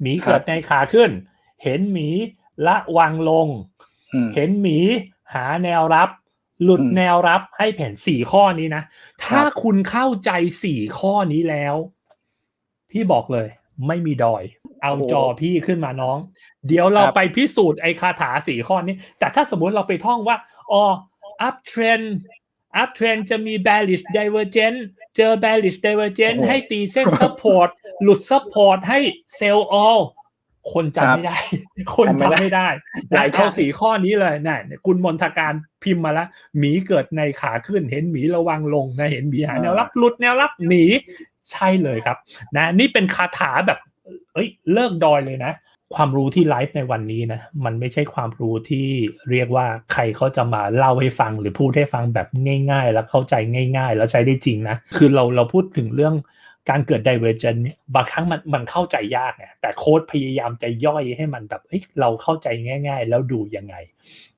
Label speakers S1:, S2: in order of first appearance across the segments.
S1: หมีเกิดในขาขึ้น เห็นหมีละวังลง
S2: อืม
S1: เห็นหมีหาแนวรับ หลุด
S2: อืม
S1: แนวรับให้แผนสี่ข้อนี้นะ ถ้า
S2: ครับ
S1: คุณเข้าใจสี่ข้อนี้แล้ว พี่บอกเลย ไม่มีดอย เอาจอพี่ขึ้นมาน้อง เดี๋ยวเราไปพิสูจน์ไอ้คาถาสี่ข้อนี้ แต่ถ้าสมมติเราไปท่องว่าอ๋อ up trend up trend จะมี bearish divergence เจอ bearish divergence
S2: โอ้โห
S1: ให้ตีเส้น support หลุด support ให้ sell all คนจำไม่ได้ คนจำไม่ได้
S2: หลาย
S1: เอา
S2: ช่อง
S1: สี่ข้อนี้เลยนะคุณมนทการพิมพ์มาแล้วหมีเกิดในขาขึ้น เห็นหมีระวังลงนะเห็นหมีหาแนวรับหลุดแนวรับหนี ใช่เลยครับ นะ นี่เป็นคาถาแบบ เอ้ย เลิกดอยเลยนะ ความรู้ที่ไลฟ์ในวันนี้นะมันไม่ใช่ความรู้ที่เรียกว่าใครเขาจะมาเล่าให้ฟังหรือพูดให้ฟังแบบง่าย ๆ แล้วเข้าใจง่าย ๆ แล้วใช้ได้จริงนะคือเราเราพูดถึงเรื่องการเกิด divergence เนี่ยบางครั้งมันมันเข้าใจยากไงแต่โค้ดพยายามจะย่อยให้มันแบบเอ้ยเราเข้าใจง่าย ๆ แล้วดูยังไง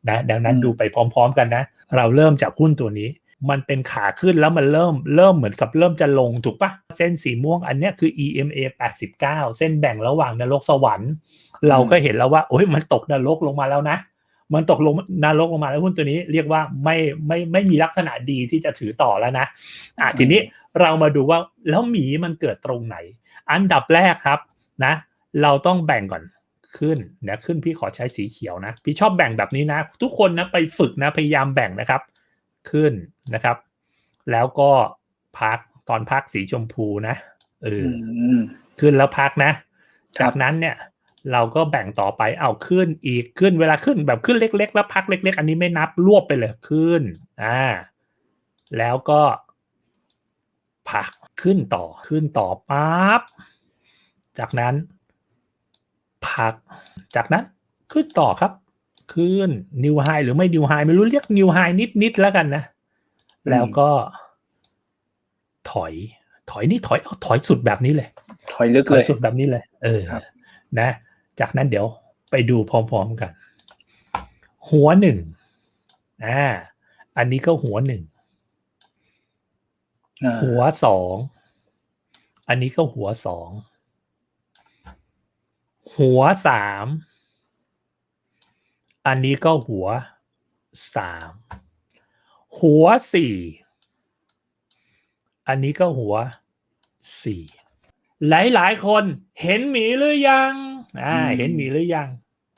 S1: นะดังนั้น
S2: อืม
S1: ดูไปพร้อม ๆ กันนะ เราเริ่มจากหุ้นตัวนี้ มันเป็นขาขึ้นแล้วมันเริ่มเริ่มเหมือนกับเริ่มจะลงถูกปะเส้นสีม่วงอันเนี้ยคือ EMA 89 เส้นแบ่งระหว่างนรกสวรรค์ เราก็เห็นแล้วว่าโอ้ยมันตกนรกลงมาแล้วนะ มันตกลงนรกลงมาแล้วหุ้นตัวนี้เรียกว่าไม่ไม่ไม่มีลักษณะดีที่จะถือต่อแล้วนะอะทีนี้เรามาดูว่าแล้วหมีมันเกิดตรงไหน อันดับแรกครับนะ เราต้องแบ่งก่อนขึ้นนะขึ้นพี่ขอใช้สีเขียวนะ พี่ชอบแบ่งแบบนี้นะ ทุกคนนะไปฝึกนะพยายามแบ่งนะครับ ขึ้นนะครับ แล้วก็พักตอนพักสีชมพูนะเออ
S2: อื
S1: อ
S2: ม
S1: ขึ้นแล้วพักนะ
S2: ครับ
S1: จากนั้นเนี่ยเราก็แบ่งต่อไปเอาขึ้นอีกขึ้นเวลาขึ้นแบบขึ้นเล็ก ๆ แล้วพักเล็ก ๆ อันนี้ไม่นับรวบไปเลยขึ้นอ่าแล้วก็พักขึ้นต่อขึ้นต่อปั๊บจากนั้น พักจากนั้นขึ้นต่อครับ ขึ้นนิวไฮหรือไม่นิวไฮไม่รู้เรียกนิวไฮนิดๆแล้วกันนะ แล้วก็ ถอย ถอยนี่ถอยเอาถอยสุดแบบนี้เลย
S2: ถอยลึก
S1: ถอ
S2: เลยย
S1: สุดแบบนี้เลย เออ
S2: ครับ
S1: นะ จากนั้นเดี๋ยวไปดูพร้อมๆกัน หัวหนึ่งอ่าอันนี้ก็หัวหนึ่ง
S2: อ่า
S1: หัวสอง อันนี้ก็หัวสอง หัวสาม อันนี้ก็หัวสามหัวสี่อันนี้ก็หัวสี่หลายๆ คนเห็นหมีหรือยังอ่า
S2: อืม
S1: เห็นหมีหรือยัง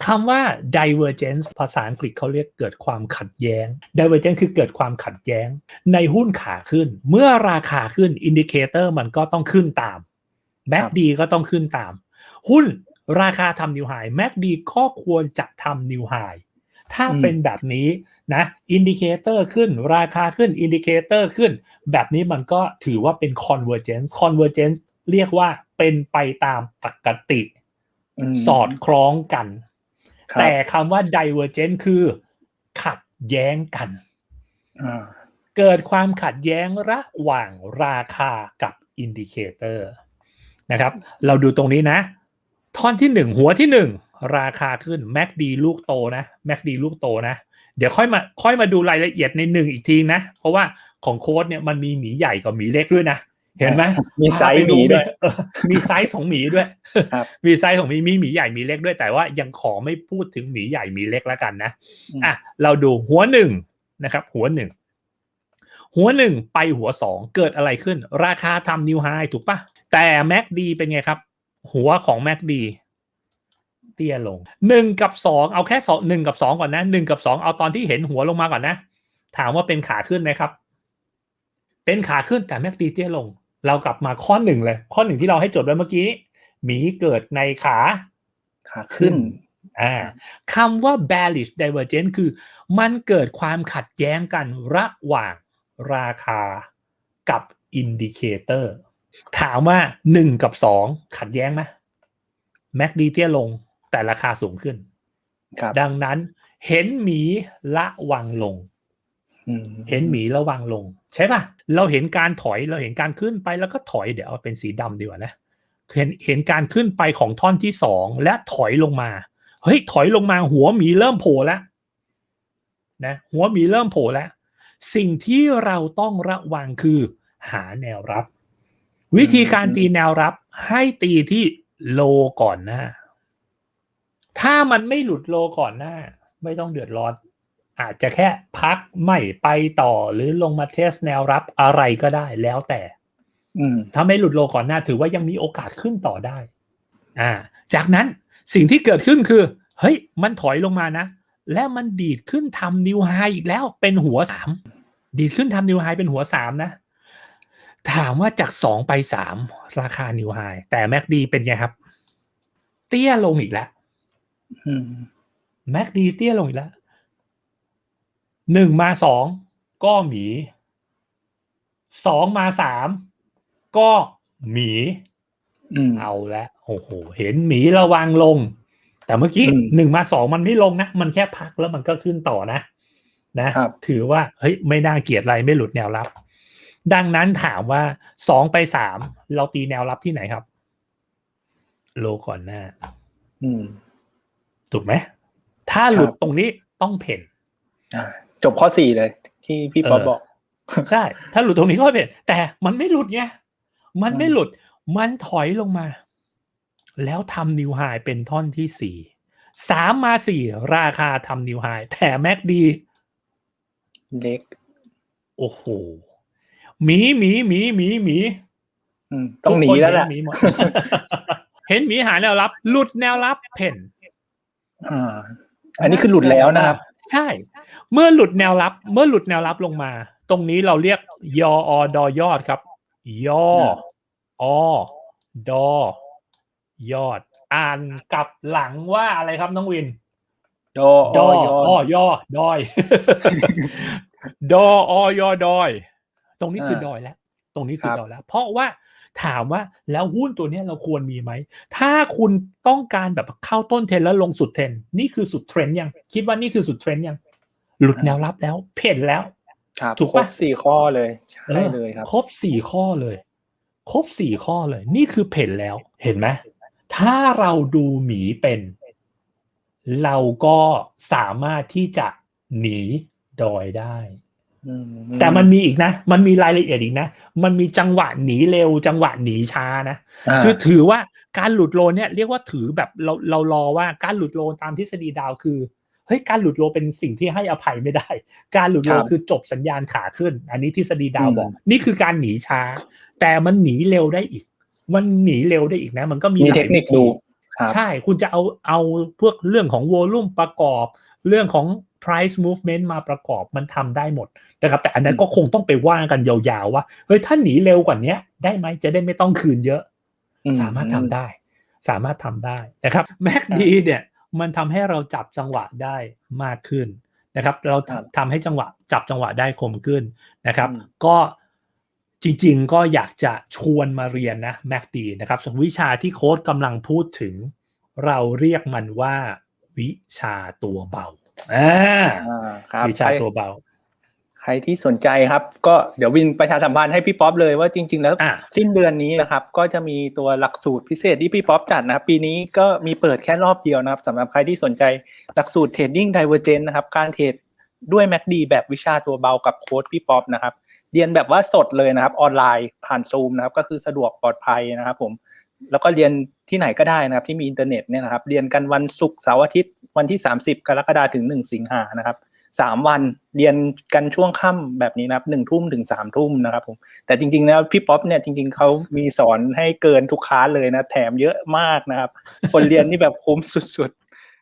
S1: คำว่า divergence ภาษาอังกฤษเขาเรียกเกิดความขัดแย้ง divergence คือเกิดความขัดแย้ง ในหุ้นขาขึ้น เมื่อราคาขึ้นอินดิเคเตอร์มันก็ต้องขึ้นตามแม็กดีก็ต้องขึ้นตาม หุ้น ราคาทำนิวไฮแม็กดีก็ควรจะทำนิวไฮถ้า
S2: อืม
S1: เป็นแบบนี้นะอินดิเคเตอร์ขึ้นราคาขึ้นอินดิเคเตอร์ขึ้น แบบนี้มันก็ถือว่าเป็น convergence convergence เรียกว่าเป็นไปตามปกติ
S2: ม
S1: สอดคล้องกัน
S2: ครับ
S1: แต่คำว่า divergent คือขัดแย้งกัน
S2: อ่า
S1: เกิดความขัดแย้งระหว่างราคากับอินดิเคเตอร์นะครับ เราดูตรงนี้นะ ท่อนที่หนึ่งหัวที่หนึ่งราคาขึ้น MACD ลูกโตนะ MACD ลูกโตนะ เดี๋ยวค่อยมาค่อยมาดูรายละเอียดในหนึ่งอีกทีนะ เพราะว่าของโค้ดเนี่ยมันมีหมีใหญ่กับหมีเล็กด้วยนะ เห็นไหม
S2: มีไซส์หมีด้วย
S1: เออมีไซส์ของหมีด้วย
S2: ครับ
S1: มีไซส์ของหมีมีหมีใหญ่หมีเล็กด้วยแต่ว่ายังขอไม่พูดถึงหมีใหญ่หมีเล็กแล้วกันนะ
S2: อืม
S1: อะเราดูหัวหนึ่งนะครับ หัวหนึ่งหัวหนึ่งไปหัวสองเกิดอะไรขึ้น ราคาทำนิวไฮถูกปะแต่ MACD เป็นไงครับ หัวของ MACD เตี้ยลงหนึ่งกับสองเอาแค่สองหนึ่งกับสองก่อนนะหนึ่งกับสองเอาตอนที่เห็นหัวลงมาก่อนนะ ถามว่าเป็นขาขึ้นไหมครับ เป็นขาขึ้นแต่ MACD เตี้ยลง เรากลับมาข้อหนึ่งเลย ข้อหนึ่งที่เราให้จดไว้เมื่อกี้หมีเกิดในขา
S2: ขาขึ้น
S1: อ่าคำว่า bearish divergence คือ มันเกิดความขัดแย้งกันระหว่างราคากับอินดิเคเตอร์ ถามว่า1กับ2ขัดแย้งไหม MACD เตี้ยลงแต่ราคาสูงขึ้น
S2: ครับ
S1: ดังนั้นเห็นหมีละวังลง
S2: อืม
S1: เห็นหมีระวังลง ใช่ป่ะ เราเห็นการถอยเราเห็นการขึ้นไปแล้วก็ถอยเดี๋ยวเอาเป็นสีดำดีกว่านะเห็นเห็นการขึ้นไปของท่อนที่สองและถอยลงมา เฮ้ยถอยลงมาหัวหมีเริ่มโผล่แล้วนะหัวหมีเริ่มโผล่แล้ว สิ่งที่เราต้องระวังคือหาแนวรับ วิธีการตีแนวรับให้ตีที่โลก่อนหน้า ถ้ามันไม่หลุดโลก่อนหน้า ไม่ต้องเดือดร้อน อาจจะแค่พักไม่ไปต่อหรือลงมาเทสแนวรับอะไรก็ได้แล้วแต่
S2: อืม
S1: ถ้าไม่หลุดโลก่อนหน้าถือว่ายังมีโอกาสขึ้นต่อได้ อ่า จากนั้นสิ่งที่เกิดขึ้นคือ เฮ้ย มันถอยลงมานะ และมันดีดขึ้นทำนิวไฮอีกแล้วเป็นหัวสามดีดขึ้นทำนิวไฮเป็นหัวสามนะ ถามว่าจากสองไปสามราคานิวไฮแต่แม็กดีเป็นไงครับ เตี้ยลงอีกแล้ว
S2: อืม
S1: แม็กดีเตี้ยลงอีกแล้วหนึ่งมาสองก็หมีสองมาสามก็หมี
S2: อืม
S1: เอาละโอ้โหเห็นหมีระวังลง แต่เมื่อกี้
S2: อืม
S1: หนึ่งมาสองมันไม่ลงนะ มันแค่พักแล้วมันก็ขึ้นต่อนะ นะ
S2: ครับ
S1: ถือว่า เฮ้ย ไม่น่าเกลียดอะไรไม่หลุดแนวรับ ดังนั้นถามว่าสองไปสามเราตีแนวรับที่ไหนครับ โลก่อนหน้า
S2: อืม
S1: ถูกไหม ถ้าหลุด
S2: ครับ
S1: ตรงนี้ต้องเพ่น
S2: อ่าจบข้อสี่เลย ที่พี่ป๊อป
S1: เออ
S2: บอก
S1: ใช่ถ้าหลุดตรงนี้ก็เพ่นแต่มันไม่หลุดไงมันไม่หลุด มันถอยลงมา แล้วทำนิวไฮเป็นท่อนที่สี่สามมาสี่ราคาทำนิวไฮแต่แม็กดี
S2: เล็ก
S1: โอ้โห หมีหมีหมีหมีหมี
S2: อืมต้องหนีแล้วแหละ
S1: ทุกคนเห็นหมีหมดเห็นหมีหาแนวรับ หลุดแนวรับเพ่น
S2: อ่าอันนี้คือหลุดแล้วนะครับ
S1: ใช่ เมื่อหลุดแนวรับ เมื่อหลุดแนวรับลงมา ตรงนี้เราเรียกยออดอยอดครับ ยออดอยอด อ่านกลับหลังว่าอะไรครับน้องวิน
S2: ดอ
S1: ด
S2: อ
S1: อย
S2: อ
S1: อ้อยอดอย ดออยอดอย ตรงนี้คือดอยแล้ว ตรงนี้คือดอยแล้ว เพราะว่าถามว่าแล้วหุ้นตัวเนี้ยเราควรมีไหม ถ้าคุณต้องการแบบเข้าต้นเทรนแล้วลงสุดเทรนนี่คือสุดเทรนยัง คิดว่านี่คือสุดเทรนยัง หลุดแนวรับแล้ว เพ่นแล้ว
S2: ครับ
S1: ถูก
S2: คร
S1: ปะ
S2: บสี่ข้อเลยใช่
S1: ออ
S2: เลยครับ
S1: ครบสี่ข้อเลย ครบสี่ข้อเลย นี่คือเพ่นแล้ว เห็นไหมถ้าเราดูหมีเป็น เราก็สามารถที่จะหนีดอยได้
S2: อืม
S1: แต่มันมีอีกนะ มันมีรายละเอียดอีกนะ มันมีจังหวะหนีเร็ว จังหวะหนีช้านะาคือถือว่าการหลุดโลเนี่ยเรียกว่าถือแบบเราเรารอว่าการหลุดโลตามทฤษฎีดาวคือเฮ้ยการหลุดโลเป็นสิ่งที่ให้อภัยไม่ได้ การหลุดโล
S2: ครับ
S1: คือจบสัญญาณขาขึ้น อันนี้ทฤษฎีดาว
S2: อืม
S1: บอก นี่คือการหนีช้า แต่มันหนีเร็วได้อีก มันหนีเร็วได้อีกนะ มันก็มี
S2: มี
S1: หลาย
S2: เทคนิค
S1: วิธี
S2: ดูครับ
S1: ใช่ คุณจะเอาเอาพวกเรื่องของวอลลุ่มประกอบ เรื่องของ price movement มาประกอบมันทำได้หมดนะครับ แต่อันนั้นก็คงต้องไปว่ากันยาวๆว่าเฮ้ยถ้าหนีเร็วกว่านี้ได้ไหมจะได้ไม่ต้องคืนเยอะ
S2: อื
S1: สามารถทำได้ สามารถทำได้นะครับแม็กดีเนี่ยมันทำให้เราจับจังหวะได้มากขึ้นนะครับ เรา
S2: ครับ
S1: ทำให้จังหวะจับจังหวะได้คมขึ้นนะครับ
S2: อืม
S1: ก็จริงๆ ก็อยากจะชวนมาเรียนนะแม็กดีนะครับส่วนวิชาที่โค้ดกำลังพูดถึง เราเรียกมันว่า วิชาตัวเบาอ่า
S2: อ่าครับ
S1: วิชา
S2: ใคร
S1: ตัวเบา
S2: ใครที่สนใจครับ ก็เดี๋ยววินประชาสัมพันธ์ให้พี่ป๊อปเลยว่าจริง ๆ แล้ว
S1: อ่า
S2: สิ้นเดือนนี้นะครับ ก็จะมีตัวหลักสูตรพิเศษที่พี่ป๊อปจัดนะครับ ปีนี้ก็มีเปิดแค่รอบเดียวนะครับสำหรับใครที่สนใจหลักสูตร Trading Divergent นะครับ การเทรดด้วย MACD แบบวิชาตัวเบากับโค้ดพี่ป๊อปนะครับ เรียนแบบว่าสดเลยนะครับ ออนไลน์ผ่านซูมนะครับ ก็คือสะดวกปลอดภัยนะครับ ผม แล้วก็เรียนที่ไหนก็ได้นะครับ ที่มีอินเทอร์เน็ตเนี่ยนะครับ เรียนกันวันศุกร์เสาร์อาทิตย์วันที่ 30 กรกฎาคมถึง 1 สิงหานะครับสามวันเรียนกันช่วงค่ำแบบนี้นะครับหนึ่งทุ่มถึงสามทุ่มนะครับผมแต่จริงๆแล้วพี่ป๊อปเนี่ยจริง ๆเขามีสอนให้เกินทุกคลาสเลยนะ แถมเยอะมากนะครับ คนเรียนนี่แบบคุ้มสุด